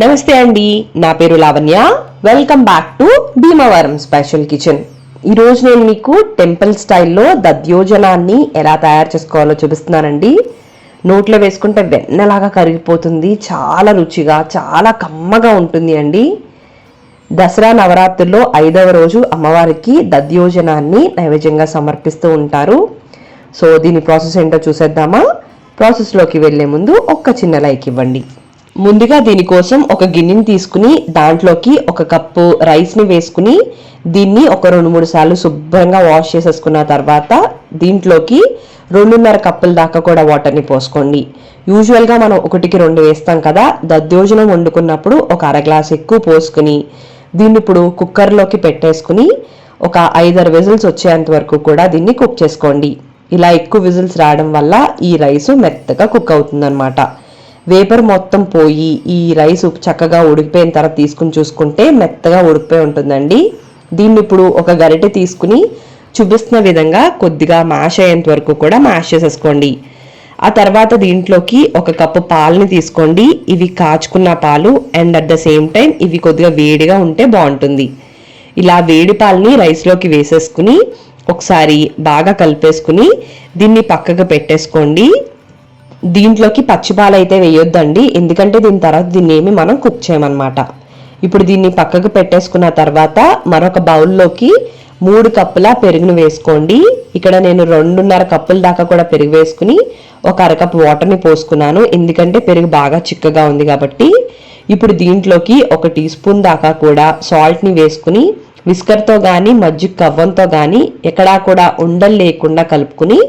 నమస్తే అండి. నా పేరు Lavanya. Welcome back to Bhimavaram special kitchen ఈరోజు నేను మీకు టెంపుల్ స్టైల్లో దద్యోజనాన్ని ఎలా తయారు చేసుకోవాలో చూపిస్తున్నానండి. నోట్లో వేసుకుంటే వెన్నలాగా కరిగిపోతుంది. చాలా రుచిగా చాలా కమ్మగా ఉంటుంది అండి. దసరా నవరాత్రుల్లో ఐదవ రోజు అమ్మవారికి దద్యోజనాన్ని నైవేద్యంగా సమర్పిస్తూ ఉంటారు. సో దీని ప్రాసెస్ ఏంటో చూసేద్దామా? ప్రాసెస్లోకి వెళ్ళే ముందు ఒక్క చిన్న లైక్ ఇవ్వండి. ముందుగా దీనికోసం ఒక గిన్నెని తీసుకుని దాంట్లోకి ఒక కప్పు రైస్ని వేసుకుని దీన్ని ఒక రెండు మూడు సార్లు శుభ్రంగా వాష్ చేసేసుకున్న తర్వాత దీంట్లోకి రెండున్నర కప్పుల దాకా కూడా వాటర్ని పోసుకోండి. యూజువల్గా మనం ఒకటికి రెండు వేస్తాం కదా దద్దోజనం వండుకున్నప్పుడు ఒక అర గ్లాస్ ఎక్కువ పోసుకుని దీన్ని ఇప్పుడు కుక్కర్లోకి పెట్టేసుకుని ఒక ఐదారు విజిల్స్ వచ్చేంత వరకు కూడా దీన్ని కుక్ చేసుకోండి. ఇలా ఎక్కువ విజిల్స్ రావడం వల్ల ఈ రైస్ మెత్తగా కుక్ అవుతుందన్నమాట. వేపర్ మొత్తం పోయి ఈ రైస్ చక్కగా ఉడికిపోయిన తర్వాత తీసుకుని చూసుకుంటే మెత్తగా ఉడికిపోయి ఉంటుందండి. దీన్ని ఇప్పుడు ఒక గరిటె తీసుకుని చూపిస్తున్న విధంగా కొద్దిగా మ్యాష్ అయ్యేంత వరకు కూడా మ్యాష్ చేసేసుకోండి. ఆ తర్వాత దీంట్లోకి ఒక కప్పు పాలని తీసుకోండి. ఇవి కాచుకున్న పాలు and at the same time ఇవి కొద్దిగా వేడిగా ఉంటే బాగుంటుంది. ఇలా వేడి పాలని రైస్లోకి వేసేసుకుని ఒకసారి బాగా కలిపేసుకుని దీన్ని పక్కకు పెట్టేసుకోండి. దీంట్లోకి పచ్చిపాలు అయితే వేయొద్దండి. ఎందుకంటే దీని తర్వాత దీన్ని ఏమి మనం కుక్ చేయమన్నమాట. ఇప్పుడు దీన్ని పక్కకు పెట్టేసుకున్న తర్వాత మరొక బౌల్లోకి మూడు కప్పుల పెరుగును వేసుకోండి. ఇక్కడ నేను రెండున్నర కప్పుల దాకా కూడా పెరుగు వేసుకుని ఒక అరకప్పు వాటర్ని పోసుకున్నాను. ఎందుకంటే పెరుగు బాగా చిక్కగా ఉంది కాబట్టి. ఇప్పుడు దీంట్లోకి ఒక టీ స్పూన్ దాకా కూడా సాల్ట్ని వేసుకుని విస్కర్తో కానీ మజ్జిగ కవ్వంతో కానీ ఎక్కడా కూడా ఉండలు లేకుండా కలుపుకుని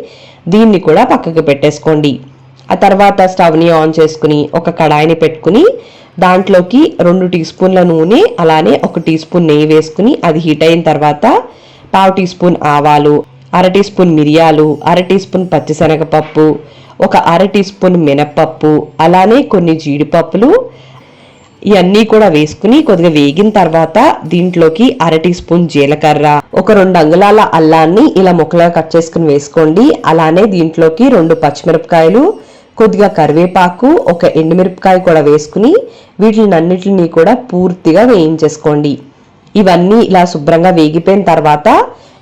దీన్ని కూడా పక్కకు పెట్టేసుకోండి. ఆ తర్వాత స్టవ్ని ఆన్ చేసుకుని ఒక కడాయిని పెట్టుకుని దాంట్లోకి రెండు టీ స్పూన్ల నూనె అలానే ఒక టీ స్పూన్ నెయ్యి వేసుకుని అది హీట్ అయిన తర్వాత పావు టీ స్పూన్ ఆవాలు అర టీ స్పూన్ మిరియాలు అర టీ స్పూన్ పచ్చిశనగపప్పు ఒక అర టీ స్పూన్ మినప్పప్పు అలానే కొన్ని జీడిపప్పులు ఇవన్నీ కూడా వేసుకుని కొద్దిగా వేగిన తర్వాత దీంట్లోకి అర టీ స్పూన్ జీలకర్ర ఒక రెండు అంగుళాల అల్లాన్ని ఇలా ముక్కలుగా కట్ చేసుకుని వేసుకోండి. అలానే దీంట్లోకి రెండు పచ్చిమిరపకాయలు కొద్దిగా కరివేపాకు ఒక ఎండుమిరపకాయ కూడా వేసుకుని వీటిని అన్నిటిని కూడా పూర్తిగా వేయించేసుకోండి. ఇవన్నీ ఇలా శుభ్రంగా వేగిపోయిన తర్వాత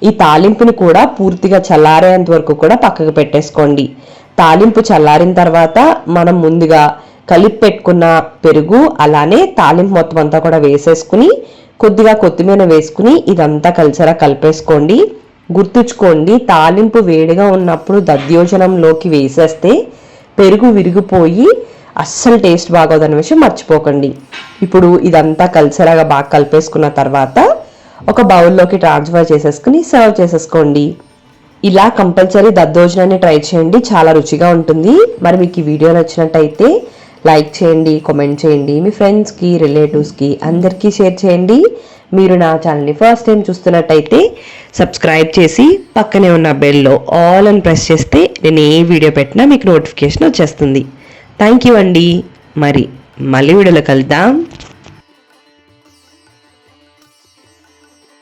ఈ తాలింపుని కూడా పూర్తిగా చల్లారేంత వరకు కూడా పక్కకు పెట్టేసుకోండి. తాలింపు చల్లారిన తర్వాత మనం ముందుగా కలిపి పెట్టుకున్న పెరుగు అలానే తాలింపు మొత్తం అంతా కూడా వేసేసుకుని కొద్దిగా కొత్తిమీర వేసుకుని ఇదంతా కలిసేలా కలిపేసుకోండి. గుర్తుంచుకోండి తాలింపు వేడిగా ఉన్నప్పుడు దద్యోజనంలోకి వేసేస్తే పెరుగు విరిగిపోయి అస్సలు టేస్ట్ బాగోదన్న విషయం మర్చిపోకండి. ఇప్పుడు ఇదంతా కలిసేలాగా బాగా కలిపేసుకున్న తర్వాత ఒక బౌల్లోకి ట్రాన్స్ఫర్ చేసేసుకుని సర్వ్ చేసేసుకోండి. ఇలా కంపల్సరీ దద్దోజనాన్ని ట్రై చేయండి. చాలా రుచిగా ఉంటుంది. మరి మీకు ఈ వీడియో నచ్చినట్టయితే లైక్ చేయండి కామెంట్ చేయండి. మీ ఫ్రెండ్స్కి రిలేటివ్స్కి అందరికీ షేర్ చేయండి. మీరు నా ఛానల్ని ఫస్ట్ టైం చూస్తున్నట్టయితే సబ్స్క్రైబ్ చేసి పక్కనే ఉన్న బెల్లో ఆల్ అని ప్రెస్ చేస్తే నేను ఏ వీడియో పెట్టినా మీకు నోటిఫికేషన్ వచ్చేస్తుంది. థ్యాంక్ యూ అండి. మరి మళ్ళీ వీడియోలో కలుద్దాం.